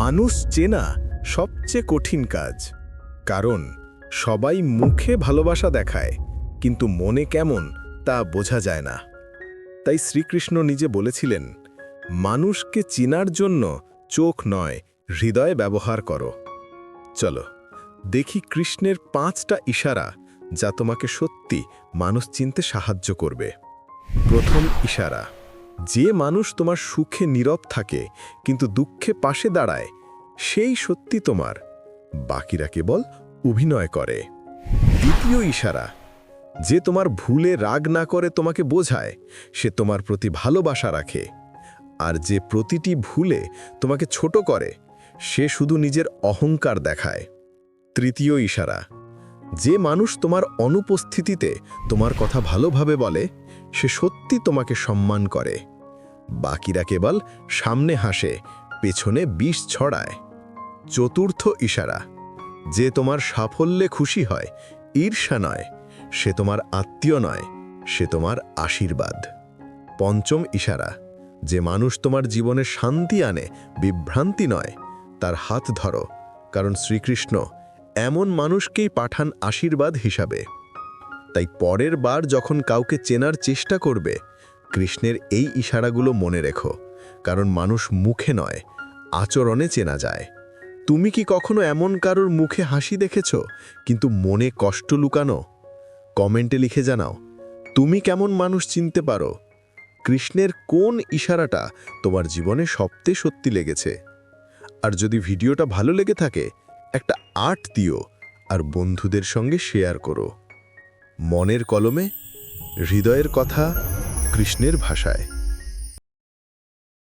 মানুষ চেনা সবচেয়ে কঠিন কাজ। কারণ সবাই মুখে ভালোবাসা দেখায়, কিন্তু মনে কেমন তা বোঝা যায় না। তাই শ্রীকৃষ্ণ নিজে বলেছিলেন, মানুষকে চিনার জন্য চোখ নয়, হৃদয় ব্যবহার করো। চলো, দেখি কৃষ্ণের পাঁচটা ইশারা যা তোমাকে সত্যি মানুষ চিনতে সাহায্য করবে। প্রথম ইশারা যে মানুষ তোমার সুখে নীরব থাকে, কিন্তু দুঃখে পাশে দাঁড়ায়, সেই সত্যি তোমার। বাকিরা কেবল অভিনয় করে। দ্বিতীয় ইশারা, যে তোমার ভুলে রাগ না করে তোমাকে বোঝায়, সে তোমার প্রতি ভালোবাসা রাখে। আর যে প্রতিটি ভুলে তোমাকে ছোট করে, সে শুধু নিজের অহংকার দেখায়। তৃতীয় ইশারা, যে মানুষ তোমার অনুপস্থিতিতে তোমার কথা ভালোভাবে বলে সে সত্যি তোমাকে সম্মান করে। বাকিরা কেবল সামনে হাসে, পেছনে বিষ ছড়ায়। চতুর্থ ইশারা, যে তোমার সাফল্যে খুশি হয়, ঈর্ষা নয়, সে তোমার আত্মীয় নয়, সে তোমার আশীর্বাদ। পঞ্চম ইশারা, যে মানুষ তোমার জীবনে শান্তি আনে, বিভ্রান্তি নয়, তার হাত ধরো, কারণ শ্রীকৃষ্ণ এমন মানুষকেই পাঠান আশীর্বাদ হিসাবে। তাই পরের বার যখন কাউকে চেনার চেষ্টা করবে, কৃষ্ণের এই ইশারাগুলো মনে রেখো, কারণ মানুষ মুখে নয়, আচরণে চেনা যায়। তুমি কি কখনো এমন কারোর মুখে হাসি দেখেছ, কিন্তু মনে কষ্ট লুকানো? কমেন্টে লিখে জানাও, তুমি কেমন মানুষ চিনতে পারো? কৃষ্ণের কোন ইশারাটা তোমার জীবনে সবচেয়ে সত্যি লেগেছে? আর যদি ভিডিওটা ভালো লেগে থাকে, একটা আর্ট দিও, আর বন্ধুদের সঙ্গে শেয়ার করো। মনের কলমে হৃদয়ের কথা কৃষ্ণের ভাষায়।